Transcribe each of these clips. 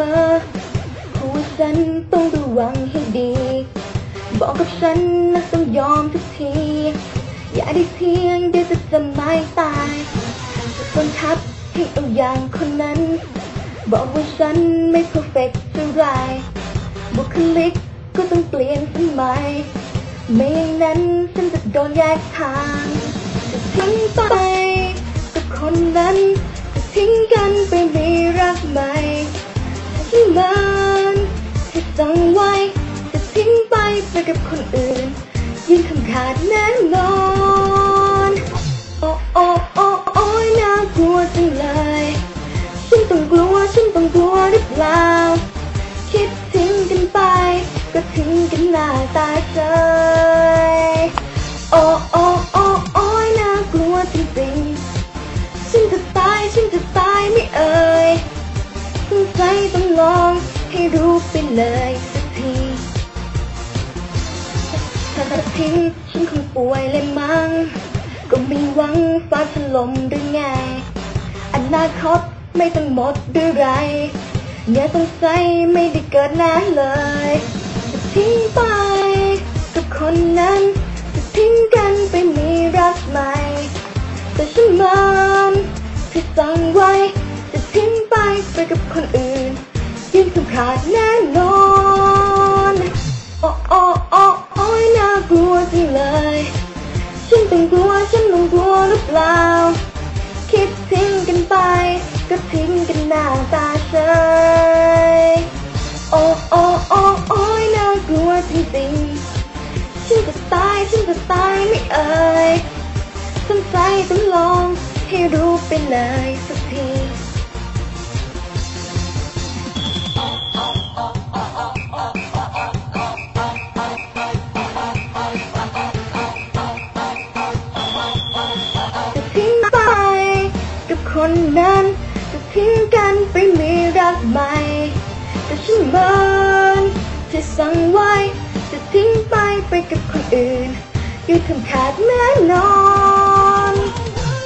แล้วก็ขู่เสมอขู่ว่าฉันต้องระวังให้ดี บอกกับฉันนะต้องยอมทุกที อย่าได้เพียงเดี๋ยวจะจะไม่ตายจะบังคับให้เอาอย่างคนนั้น บอกว่าฉันไม่เพอร์เฟกต์เท่าไรบุคลิกก็ต้องเปลี่ยนสมัยไม่อย่างนั้นฉันจะโดนแยกทางจะทิ้งไปกับคนนั้นจะทิ้งกันไป กับคนอื่น ยิ่งคำขาดแน่นอน โอ้โอ้โอ้โอ้ยน่ากลัวจังเลยฉันต้องกลัวฉันต้องกลัวหรือเปล่า คิดทิ้งกันไป ก็ทิ้งกันหน้าตาเฉยโอ้โอ้โอ้โอ้ยน่ากลัวจริงๆฉันจะตายฉันจะตายไม่เอ่ยสงสัยต้องลองให้รู้ไปเลย สักทีถ้าเธอทิ้งฉันคงป่วยเลยมั้ง ก็มีหวังฟ้าถล่มหรือไง อนาคตไม่ต้องหมดด้วยไรอย่าสงสัยไม่ได้เกิดแน่เลย จะทิ้งไปกับคนนั้น จะทิ้งกันไปมีรักใหม่ แต่ฉันมันที่สั่งไว้ จะทิ้งไปไปกับคนอื่นยิ่งสำคัญแน่นอน ล่า คิดทิ้งกันไป ก็ทิ้งกันหน้าตาเฉยโอ้โอ้โอ้โอ้ยน่ากลัวจริงๆฉันจะตายฉันจะตายไม่เอ่ยสงใจต้องลองให้รู้ไปเลยสักที คนนั้นจะทิ้งกันไปมีรักใหม่ แต่ฉันมันที่สั่งไว้จะทิ้งไปไปกับคนอื่น อยู่ทำขาดแน่นอน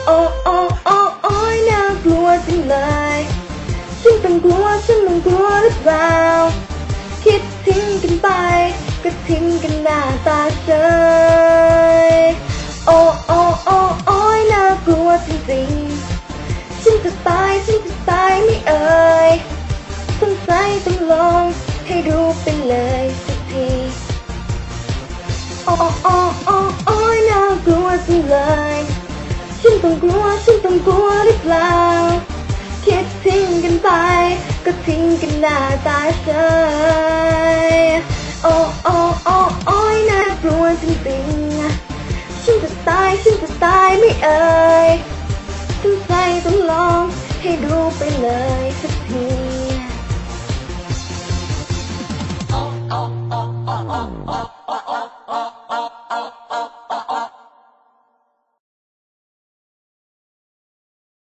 โอ้โอ้โอ้โอ้ยน่ากลัวจังเลยฉันต้องกลัวฉันต้องกลัวหรือเปล่าคิดทิ้งกันไป ก็ทิ้งกันหน้าตาเฉย โอ้โอ้โอ้ยน่ากลัวจังเลยฉันต้องกลัวฉันต้องกลัวหรือเปล่าคิดทิ้งกันไป ก็ทิ้งกันหน้าตาเฉยโอ้โอ้โอ้โอ้ยน่ากลัวจริงๆฉันจะตายฉันจะตายไม่เอ่ยตั้งใจต้องลองให้ดูไปเลยสักทีโอ้โอ้โอ้โอ้โอ้โอ้โอ้